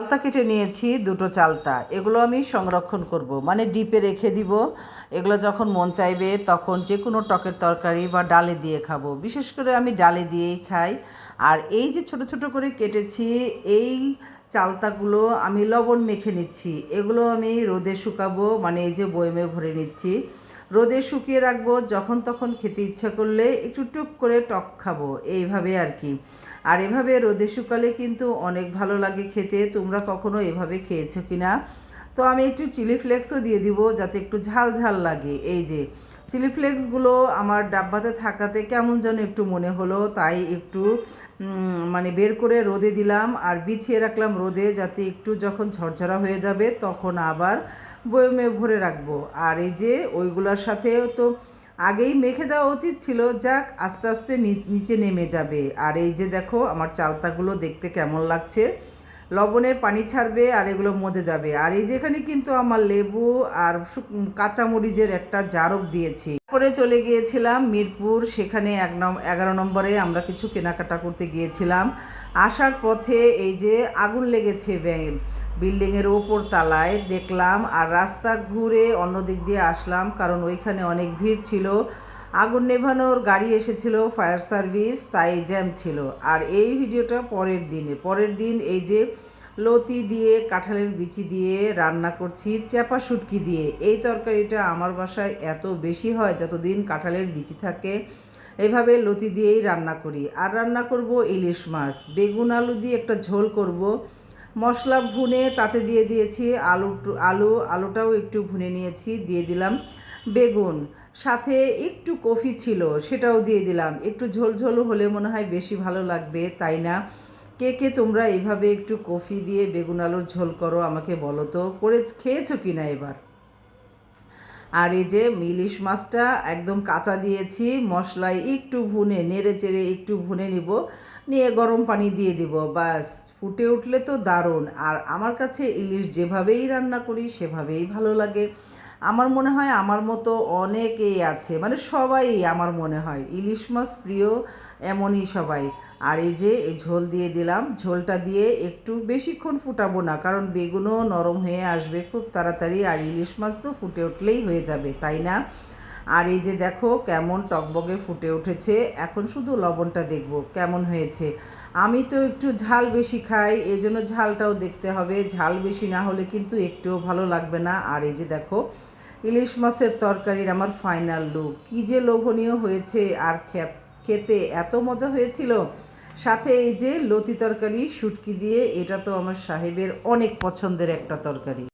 চালতা কেটে নিয়েছি দুটো চালতা। এগুলো আমি সংরক্ষণ করব। মানে ডিপে রেখে দিব। এগুলো যখন মন চাইবে তখন যে কোনো টকের তরকারি বা ডালে দিয়ে খাব। বিশেষ করে আমি ডালে দিয়েই খাই। আর এই যে ছোট ছোট করে কেটেছি, এই চালতাগুলো আমি লবণ মেখে নিচ্ছি। এগুলো আমি রোদে শুকাবো মানে এই যে বয়মে ভরে নিচ্ছি। রোদে শুকিয়ে রাখব, যখন তখন খেতে ইচ্ছা করলে একটু টুক করে টক খাব, এইভাবে আর কি। আর এভাবে রোদে শুকালে কিন্তু অনেক ভালো লাগে খেতে, তোমরা কখনো এভাবে খেয়েছো কি না তো আমি একটু চিলি ফ্লেক্সও দিয়ে দিব, যাতে একটু ঝাল ঝাল লাগে, এই যে। চিলি ফ্লেক্সগুলো আমার ডাব্বাতে থাকাতে কেমন যেন একটু মনে হলো, তাই একটু মানে বের করে রোদে দিলাম আর বিছিয়ে রাখলাম রোদে যাতে একটু যখন ঝরঝরা হয়ে যাবে তখন আবার বয়মে ভরে রাখব। আর এই যে ওইগুলোর সাথেও তো আগেই মেখে দেওয়া উচিত ছিল, যাক আস্তে আস্তে নিচে নেমে যাবে। আর এই যে দেখো আমার চালতাগুলো দেখতে কেমন লাগছে। লবণের পানি ছাড়বে আর এগুলো মজে যাবে। আর এই যেখানে কিন্তু আমার লেবু আর কাঁচামরিচের একটা জারক দিয়েছি। তারপরে চলে গিয়েছিলাম মিরপুর। সেখানে এক নম, এগারো নম্বরে আমরা কিছু কেনাকাটা করতে গিয়েছিলাম। আসার পথে এই যে আগুন লেগেছে বিল্ডিংয়ের ওপর তালায় দেখলাম আর রাস্তা ঘুরে অন্য দিক দিয়ে আসলাম কারণ ওইখানে অনেক ভিড় ছিল। আগুন নেভানোর গাড়ি এসেছিল, ফায়ার সার্ভিস, তাই জ্যাম ছিল। আর এই ভিডিওটা পরের দিনে পরের দিন এই যে লতি দিয়ে, কাঁঠালের বিচি দিয়ে রান্না করছি, চ্যাপা শুটকি দিয়ে। এই তরকারিটা আমার বাসায় এত বেশি হয় যতদিন কাঁঠালের বিচি থাকে। এভাবে লতি দিয়েই রান্না করি। আর রান্না করব ইলিশ মাছ। বেগুন, আলু দিয়ে একটা ঝোল করব। মশলা ভুনে তাতে দিয়ে দিয়েছি আলু আলু, আলুটাও একটু ভুনে নিয়েছি, দিয়ে দিলাম বেগুন। সাথে একটু কফি ছিল, সেটাও দিয়ে দিলাম। একটু ঝোল ঝোল হলে মনে হয় বেশি ভালো লাগবে, তাই না? কে কে তোমরা এইভাবে একটু কফি দিয়ে বেগুন আলুর ঝোল করো আমাকে বলো তো। করে খেয়েছো কি না এবার? আর এই যে ইলিশ মাছটা একদম কাঁচা দিয়েছি, মশলায় একটু ভুনে, নেড়ে চেড়ে একটু ভুনে নিব, নিয়ে গরম পানি দিয়ে দিব বাস ফুটে উঠলে তো দারুণ। আর আমার কাছে ইলিশ যেভাবেই রান্না করি, সেভাবেই ভালো লাগে। আমার মনে হয় আমার মতো অনেকেই আছে মানে সবাই আমার মনে হয়। ইলিশ মাছ প্রিয় এমনই সবাই। আর এই যে, এই ঝোল দিয়ে দিলাম, ঝোলটা দিয়ে একটু বেশিক্ষণ ফুটাবো না, কারণ বেগুনও নরম হয়ে আসবে খুব তাড়াতাড়ি, আর ইলিশ মাছ তো ফুটে উঠলেই হয়ে যাবে, তাই না? আর এই যে দেখো কেমন টকবগে ফুটে উঠেছে, এখন শুধু লবণটা দেখব, কেমন হয়েছে। আমি তো একটু ঝাল বেশি খাই, এই জন্য ঝালটাও দেখতে হবে। ঝাল বেশি না হলে কিন্তু একটুও ভালো লাগবে না। আর এই যে দেখো, ইলিশ মাছের তরকারির আমার ফাইনাল লুক। কী যে লোভনীয় হয়েছে, আর খেতে এত মজা হয়েছিল। সাথে এই যে লতি তরকারি, শুটকি দিয়ে, এটা তো আমার সাহেবের অনেক পছন্দের একটা তরকারি।